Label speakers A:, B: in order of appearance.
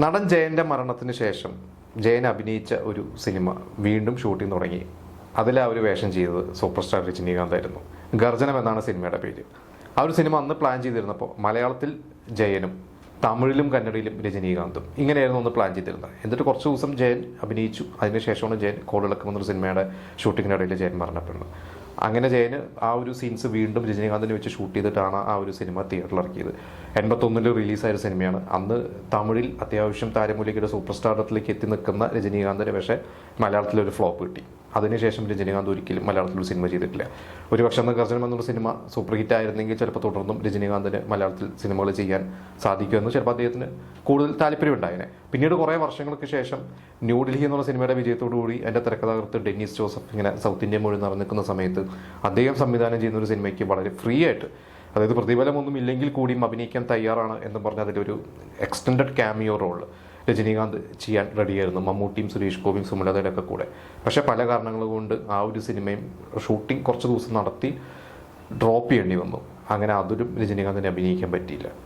A: നടൻ ജയന്റെ മരണത്തിന് ശേഷം ജയൻ അഭിനയിച്ച ഒരു സിനിമ വീണ്ടും ഷൂട്ടിംഗ് തുടങ്ങി. അതിൽ ആ ഒരു വേഷം ചെയ്തത് സൂപ്പർ സ്റ്റാർ രജനീകാന്തായിരുന്നു ഗർജനം എന്നാണ് സിനിമയുടെ പേര്. ആ ഒരു സിനിമ അന്ന് പ്ലാൻ ചെയ്തിരുന്നപ്പോൾ മലയാളത്തിൽ ജയനും തമിഴിലും കന്നഡയിലും രജനീകാന്തും ഇങ്ങനെയായിരുന്നു ഒന്ന് പ്ലാൻ ചെയ്തിരുന്നത്. എന്നിട്ട് കുറച്ച് ദിവസം ജയൻ അഭിനയിച്ചു. അതിനുശേഷമാണ് ജയൻ കോളിളക്കം എന്നൊരു സിനിമയുടെ ഷൂട്ടിങ്ങിനിടയിൽ ജയൻ മരണപ്പെടുന്നത് അങ്ങനെ ജയന് ആ ഒരു സീൻസ് വീണ്ടും രജനീകാന്തിനെ വെച്ച് ഷൂട്ട് ചെയ്തിട്ടാണ് ആ ഒരു സിനിമ തിയേറ്ററിൽ ഇറക്കിയത്. എൺപത്തൊന്നിൽ റിലീസായ ഒരു സിനിമയാണ് അന്ന് തമിഴിൽ അത്യാവശ്യം താരമൂലികയുടെ സൂപ്പർ സ്റ്റാർഡത്തിലേക്ക് എത്തി നിൽക്കുന്ന രജനീകാന്തിന് പക്ഷേ മലയാളത്തിലൊരു ഫ്ലോപ്പ് കിട്ടി. അതിനുശേഷം രജനീകാന്ത് ഒരിക്കലും മലയാളത്തിൽ സിനിമ ചെയ്തിട്ടില്ല. ഒരു പക്ഷേ അന്ന് ഗർജനം എന്നുള്ള സിനിമ സൂപ്പർ ഹിറ്റ് ആയിരുന്നെങ്കിൽ ചിലപ്പോൾ തുടർന്നും രജനീകാന്തിന് മലയാളത്തിൽ സിനിമകൾ ചെയ്യാൻ സാധിക്കുമെന്ന് ചിലപ്പോൾ അദ്ദേഹത്തിന് കൂടുതൽ താല്പര്യമുണ്ടായേനെ. പിന്നീട് കുറേ വർഷങ്ങൾക്ക് ശേഷം ന്യൂഡൽഹി എന്നുള്ള സിനിമയുടെ വിജയത്തോടു കൂടി എന്റെ തിരക്കഥാകൃത്ത് ഡെന്നീസ് ജോസഫ് ഇങ്ങനെ സൗത്ത് ഇന്ത്യ മുഴുവൻ നിറഞ്ഞിരിക്കുന്ന സമയത്ത് അദ്ദേഹം സംവിധാനം ചെയ്യുന്ന ഒരു സിനിമയ്ക്ക് വളരെ ഫ്രീ ആയിട്ട് അതായത് പ്രതിഫലമൊന്നും ഇല്ലെങ്കിൽ കൂടിയും അഭിനയിക്കാൻ തയ്യാറാണ് എന്ന് പറഞ്ഞ അതിലൊരു എക്സ്റ്റൻഡഡ് ക്യാമിയോ റോൾ രജനീകാന്ത് ചെയ്യാൻ റെഡിയായിരുന്നു. മമ്മൂട്ടിയും സുരേഷ് ഗോപിയും സുമലതയിലൊക്കെ കൂടെ. പക്ഷേ പല കാരണങ്ങൾ കൊണ്ട് ആ ഒരു സിനിമയും ഷൂട്ടിംഗ് കുറച്ച് ദിവസം നടത്തി ഡ്രോപ്പ് ചെയ്യേണ്ടി വന്നു. അങ്ങനെ അതൊരു രജനീകാന്തിനെ അഭിനയിക്കാൻ പറ്റിയില്ല.